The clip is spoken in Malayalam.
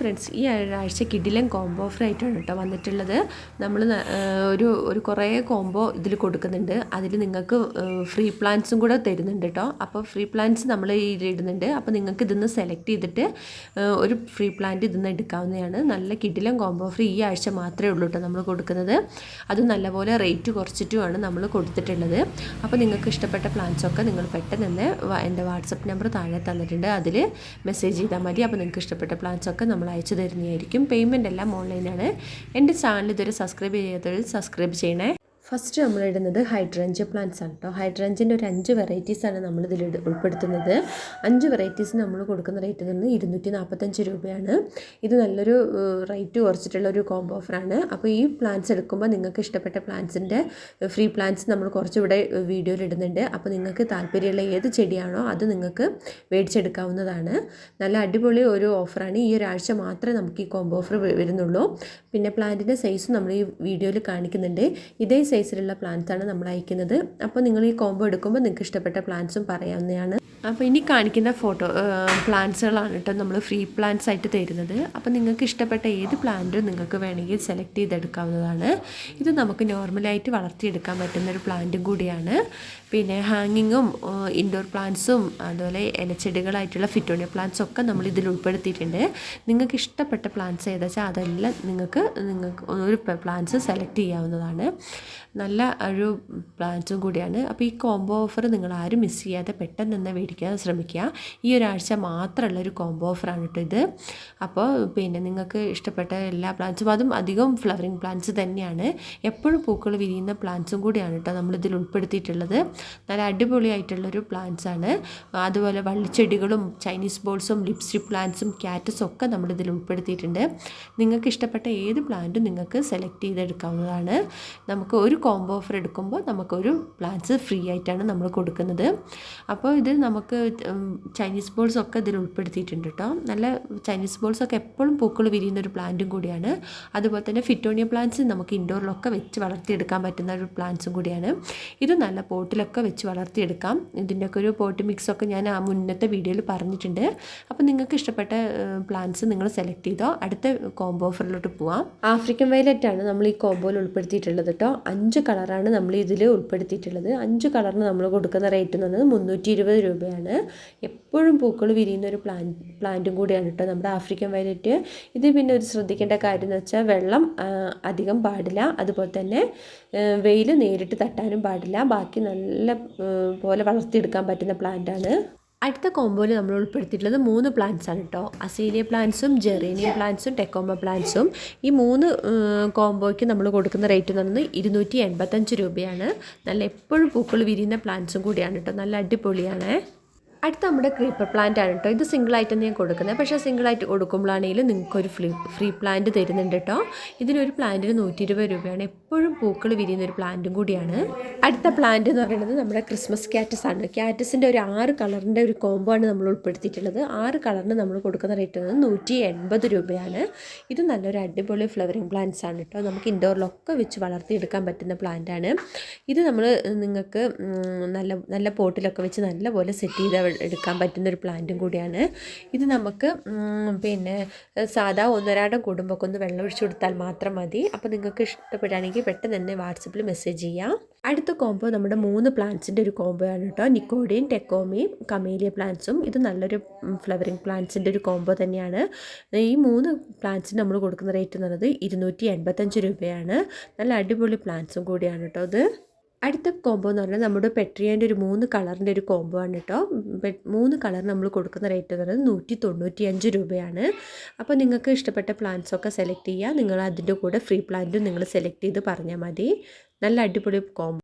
ഫ്രണ്ട്സ് ഈ ആഴ്ച കിഡിലം കോംബോ ഓഫർ ആയിട്ടാണ് കേട്ടോ വന്നിട്ടുള്ളത്. നമ്മൾ ഒരു ഒരു കുറേ കോംബോ ഇതിൽ കൊടുക്കുന്നുണ്ട്. അതിൽ നിങ്ങൾക്ക് ഫ്രീ പ്ലാൻസും കൂടെ തരുന്നുണ്ട് കേട്ടോ. അപ്പോൾ ഫ്രീ പ്ലാൻസ് നമ്മൾ ഇടുന്നുണ്ട്. അപ്പോൾ നിങ്ങൾക്ക് ഇതിന്ന് സെലക്ട് ചെയ്തിട്ട് ഒരു ഫ്രീ പ്ലാന്റ് ഇതിന്ന് എടുക്കാവുന്നതാണ്. നല്ല കിഡിലും കോംബോ ഓഫർ ഈ ആഴ്ച മാത്രമേ ഉള്ളൂ കേട്ടോ നമ്മൾ കൊടുക്കുന്നത്. അത് നല്ലപോലെ റേറ്റ് കുറച്ചിട്ടുമാണ് നമ്മൾ കൊടുത്തിട്ടുള്ളത്. അപ്പോൾ നിങ്ങൾക്ക് ഇഷ്ടപ്പെട്ട പ്ലാൻസൊക്കെ നിങ്ങൾ പെട്ടെന്ന് തന്നെ എന്റെ വാട്സപ്പ് നമ്പർ താഴെ തന്നിട്ടുണ്ട്. അതിൽ മെസ്സേജ് ചെയ്താൽ മതി. അപ്പോൾ നിങ്ങൾക്ക് ഇഷ്ടപ്പെട്ട പ്ലാൻസ് ഒക്കെ അയച്ചു തരുന്നതായിരിക്കും. പേയ്മെന്റ് എല്ലാം ഓൺലൈനാണ് എന്റെ ചാനൽ ഇതുവരെ സബ്സ്ക്രൈബ് ചെയ്യാത്തവർ സബ്സ്ക്രൈബ് ചെയ്യണേ. ഫസ്റ്റ് നമ്മൾ ഇടുന്നത് ഹൈഡ്രഞ്ച് പ്ലാന്റ്സ് ആണ് കേട്ടോ ഹൈഡ്രഞ്ചിന്റെ ഒരു അഞ്ച് വെറൈറ്റീസാണ് ഇതിൽ ഉൾപ്പെടുത്തുന്നത്. അഞ്ച് വെറൈറ്റീസ് നമ്മൾ കൊടുക്കുന്ന റേറ്റ് നിന്ന് ഇരുന്നൂറ്റി നാൽപ്പത്തഞ്ച് രൂപയാണ്. ഇത് നല്ലൊരു റേറ്റ് കുറച്ചിട്ടുള്ള ഒരു കോംബോ ഓഫറാണ് അപ്പോൾ ഈ പ്ലാന്റ്സ് എടുക്കുമ്പോൾ നിങ്ങൾക്ക് ഇഷ്ടപ്പെട്ട പ്ലാന്റ്സിന്റെ ഫ്രീ പ്ലാന്റ്സ് നമ്മൾ കുറച്ചിവിടെ വീഡിയോയിൽ ഇടുന്നുണ്ട്. അപ്പോൾ നിങ്ങൾക്ക് താല്പര്യമുള്ള ഏത് ചെടിയാണോ അത് നിങ്ങൾക്ക് മേടിച്ചെടുക്കാവുന്നതാണ്. നല്ല അടിപൊളി ഒരു ഓഫറാണ് ഈ ഒരാഴ്ച മാത്രമേ നമുക്ക് ഈ കോംബോ ഓഫർ വരുന്നുള്ളൂ. പിന്നെ പ്ലാന്റിന്റെ സൈസും നമ്മൾ ഈ വീഡിയോയിൽ കാണിക്കുന്നുണ്ട്. ഇതേ സൈസിലുള്ള പ്ലാന്റ്സ് ആണ് നമ്മൾ അയക്കുന്നത്. അപ്പോൾ നിങ്ങൾ ഈ കോംബോ എടുക്കുമ്പോൾ നിങ്ങൾക്ക് ഇഷ്ടപ്പെട്ട പ്ലാന്റ്സും പറയാവുന്നതാണ്. അപ്പോൾ ഇനി കാണിക്കുന്ന ഫോട്ടോ പ്ലാന്റ്സുകളാണ് കേട്ടോ നമ്മൾ ഫ്രീ പ്ലാന്റ്സ് ആയിട്ട് തരുന്നത്. അപ്പോൾ നിങ്ങൾക്ക് ഇഷ്ടപ്പെട്ട ഏത് പ്ലാന്റും നിങ്ങൾക്ക് വേണമെങ്കിൽ സെലക്ട് ചെയ്തെടുക്കാവുന്നതാണ്. ഇത് നമുക്ക് നോർമലായിട്ട് വളർത്തിയെടുക്കാൻ പറ്റുന്ന ഒരു പ്ലാന്റും കൂടിയാണ്. പിന്നെ ഹാങ്ങിങ്ങും ഇൻഡോർ പ്ലാന്റ്സും അതുപോലെ ഇലച്ചെടികളായിട്ടുള്ള ഫിറ്റോണിയ പ്ലാന്റ്സും ഒക്കെ നമ്മൾ ഇതിൽ ഉൾപ്പെടുത്തിയിട്ടുണ്ട്. നിങ്ങൾക്ക് ഇഷ്ടപ്പെട്ട പ്ലാന്റ്സ് ഏതാ വെച്ചാൽ അതെല്ലാം നിങ്ങൾക്ക് നിങ്ങൾക്ക് ഒരു പ്ലാന്റ്സ് സെലക്ട് ചെയ്യാവുന്നതാണ്. നല്ല ഒരു പ്ലാന്റ്സും കൂടിയാണ്. അപ്പോൾ ഈ കോംബോ ഓഫർ നിങ്ങൾ ആരും മിസ് ചെയ്യാതെ പെട്ടെന്ന് തന്നെ മേടിക്കാൻ ശ്രമിക്കുക. ഈ ഒരാഴ്ച മാത്രമുള്ള ഒരു കോംബോ ഓഫറാണ് കേട്ടോ ഇത്. അപ്പോൾ പിന്നെ നിങ്ങൾക്ക് ഇഷ്ടപ്പെട്ട എല്ലാ പ്ലാന്റ്സും അതും അധികം ഫ്ലവറിങ് പ്ലാന്റ്സ് തന്നെയാണ്. എപ്പോഴും പൂക്കൾ വിരിയുന്ന പ്ലാന്റ്സും കൂടിയാണ് കേട്ടോ നമ്മളിതിൽ ഉൾപ്പെടുത്തിയിട്ടുള്ളത്. നല്ല അടിപൊളിയായിട്ടുള്ളൊരു ആണ്. അതുപോലെ വള്ളിച്ചെടികളും ചൈനീസ് ബോൾസും ലിപ്സ്റ്റിക് പ്ലാന്റ്സും ക്യാറ്റസും ഒക്കെ നമ്മളിതിൽ ഉൾപ്പെടുത്തിയിട്ടുണ്ട്. നിങ്ങൾക്ക് ഇഷ്ടപ്പെട്ട ഏത് പ്ലാന്റും നിങ്ങൾക്ക് സെലക്ട് ചെയ്തെടുക്കാവുന്നതാണ്. നമുക്ക് ഒരു കോംബോ ഓഫർ എടുക്കുമ്പോൾ നമുക്കൊരു പ്ലാന്റ്സ് ഫ്രീ ആയിട്ടാണ് നമ്മൾ കൊടുക്കുന്നത്. അപ്പോൾ ഇത് നമുക്ക് ഉം, ചൈനീസ് ബോൾസ് ഒക്കെ ഇതിൽ ഉൾപ്പെടുത്തിയിട്ടുണ്ട് കേട്ടോ നല്ല ചൈനീസ് ബോൾസ് ഒക്കെ എപ്പോഴും പൂക്കൾ വിരിയുന്ന ഒരു പ്ലാന്റും കൂടിയാണ്. അതുപോലെ തന്നെ ഫിറ്റോണിയ പ്ലാന്റ്സ് നമുക്ക് ഇൻഡോറിലൊക്കെ വെച്ച് വളർത്തിയെടുക്കാൻ പറ്റുന്ന ഒരു പ്ലാന്റ്സും കൂടിയാണ്. ഇത് നല്ല പോട്ടിലൊക്കെ വെച്ച് വളർത്തിയെടുക്കാം. ഇതിന്റെയൊക്കെ ഒരു പോട്ട് മിക്സ് ഒക്കെ ഞാൻ ആ മുന്നത്തെ വീഡിയോയിൽ പറഞ്ഞിട്ടുണ്ട്. അപ്പോൾ നിങ്ങൾക്ക് ഇഷ്ടപ്പെട്ട പ്ലാന്റ്സ് നിങ്ങൾ സെലക്ട് ചെയ്തോ. അടുത്ത കോംബോ ഓഫറിലോട്ട് പോവാം. ആഫ്രിക്കൻ വയലറ്റാണ് നമ്മൾ ഈ കോംബോയിൽ ഉൾപ്പെടുത്തിയിട്ടുള്ളത് കേട്ടോ അഞ്ച് കളറാണ് നമ്മൾ ഇതിൽ ഉൾപ്പെടുത്തിയിട്ടുള്ളത്. അഞ്ച് കളറിന് നമ്മൾ കൊടുക്കുന്ന റേറ്റ് എന്ന് പറയുന്നത് മുന്നൂറ്റി ഇരുപത് രൂപയാണ് എപ്പോഴും പൂക്കൾ വിരിയുന്ന ഒരു പ്ലാന്റ് പ്ലാന്റും കൂടിയാണ് കേട്ടോ നമ്മുടെ ആഫ്രിക്കൻ വയലറ്റ്. ഇത് പിന്നെ ഒരു ശ്രദ്ധിക്കേണ്ട കാര്യം എന്ന് വെച്ചാൽ വെള്ളം അധികം പാടില്ല. അതുപോലെ തന്നെ വെയിൽ നേരിട്ട് തട്ടാനും പാടില്ല. ബാക്കി നല്ല പോലെ വളർത്തിയെടുക്കാൻ പറ്റുന്ന പ്ലാന്റാണ് അടുത്ത കോമ്പോയിൽ നമ്മൾ ഉൾപ്പെടുത്തിയിട്ടുള്ളത് മൂന്ന് പ്ലാന്റ്സ് ആണ് കേട്ടോ അസീലിയ പ്ലാന്റ്സും ജെറേനിയം പ്ലാന്റ്സും ടെക്കോമ പ്ലാന്റ്സും ഈ മൂന്ന് കോമ്പോയ്ക്ക് നമ്മൾ കൊടുക്കുന്ന റേറ്റ് എന്ന് പറയുന്നത് ഇരുന്നൂറ്റി എൺപത്തഞ്ച് രൂപയാണ്. നല്ല എപ്പോഴും പൂക്കൾ വിരിയുന്ന പ്ലാന്റ്സും കൂടിയാണ് കേട്ടോ നല്ല അടിപൊളിയാണ്. അടുത്ത നമ്മുടെ ക്രീപ്പർ പ്ലാന്റ് ആണ് കേട്ടോ ഇത് സിംഗിൾ ആയിട്ട് ഞാൻ കൊടുക്കുന്നത്. പക്ഷേ സിംഗിൾ ആയിട്ട് കൊടുക്കുമ്പോഴാണെങ്കിലും നിങ്ങൾക്കൊരു ഫ്രീ ഫ്രീ പ്ലാന്റ് തരുന്നുണ്ട് കേട്ടോ ഇതിനൊരു പ്ലാന്റിന് നൂറ്റി ഇരുപത് രൂപയാണ്. എപ്പോഴും പൂക്കൾ വിരിയുന്ന ഒരു പ്ലാന്റും കൂടിയാണ്. അടുത്ത പ്ലാന്റ് എന്ന് പറയുന്നത് നമ്മുടെ ക്രിസ്മസ് ക്യാറ്റസ് ആണ്. ക്യാറ്റസിന്റെ ഒരു ആറ് കളറിന്റെ ഒരു കോംബോ ആണ് നമ്മൾ ഉൾപ്പെടുത്തിയിട്ടുള്ളത്. ആറ് കളറിന് നമ്മൾ കൊടുക്കുന്ന റേറ്റ് വന്നത് നൂറ്റി എൺപത് രൂപയാണ്. ഇത് നല്ലൊരു അടിപൊളി ഫ്ലവറിങ് പ്ലാന്റ്സ് ആണ് കേട്ടോ നമുക്ക് ഇൻഡോറിലൊക്കെ വെച്ച് വളർത്തിയെടുക്കാൻ പറ്റുന്ന പ്ലാന്റ് ആണ്. ഇത് നമ്മൾ നിങ്ങൾക്ക് നല്ല നല്ല പോട്ടിലൊക്കെ വെച്ച് നല്ലപോലെ സെറ്റ് ചെയ്ത് എടുക്കാൻ പറ്റുന്ന ഒരു പ്ലാന്റും കൂടിയാണ്. ഇത് നമുക്ക് പിന്നെ സാധാ ഒന്നരാടം കുടുംബമൊക്കെ ഒന്ന് വെള്ളം ഒഴിച്ചു കൊടുത്താൽ മാത്രം മതി. അപ്പോൾ നിങ്ങൾക്ക് ഇഷ്ടപ്പെടുകയാണെങ്കിൽ പെട്ടെന്ന് തന്നെ വാട്സപ്പിൽ മെസ്സേജ് ചെയ്യാം. അടുത്ത കോംബോ നമ്മുടെ മൂന്ന് പ്ലാന്റ്സിന്റെ ഒരു കോംബോ ആണ് കേട്ടോ. നിക്കോഡിയും ടെക്കോമിയും കമേലിയ പ്ലാന്റ്സും ഇത് നല്ലൊരു ഫ്ലവറിങ് പ്ലാന്റ്സിന്റെ ഒരു കോംബോ തന്നെയാണ്. ഈ മൂന്ന് പ്ലാന്റ്സിന് നമ്മൾ കൊടുക്കുന്ന റേറ്റ് എന്ന് പറയുന്നത് ഇരുന്നൂറ്റി രൂപയാണ്. നല്ല അടിപൊളി പ്ലാന്റ്സും കൂടിയാണ് കേട്ടോ ഇത്. അടുത്ത കോംബോ എന്ന് പറഞ്ഞാൽ നമ്മുടെ പെട്രിയേന്റെ ഒരു മൂന്ന് കളറിന്റെ ഒരു കോംബോ ആണ് കേട്ടോ. മൂന്ന് കളർ നമ്മൾ കൊടുക്കുന്ന റേറ്റ് എന്ന് പറയുന്നത് നൂറ്റി തൊണ്ണൂറ്റി അഞ്ച് രൂപയാണ്. അപ്പോൾ നിങ്ങൾക്ക് ഇഷ്ടപ്പെട്ട പ്ലാന്റ്സ് ഒക്കെ സെലക്ട് ചെയ്യുക. നിങ്ങൾ അതിന്റെ കൂടെ ഫ്രീ പ്ലാന്റും നിങ്ങൾ സെലക്ട് ചെയ്ത് പറഞ്ഞാൽ മതി. നല്ല അടിപൊളി കോംബോ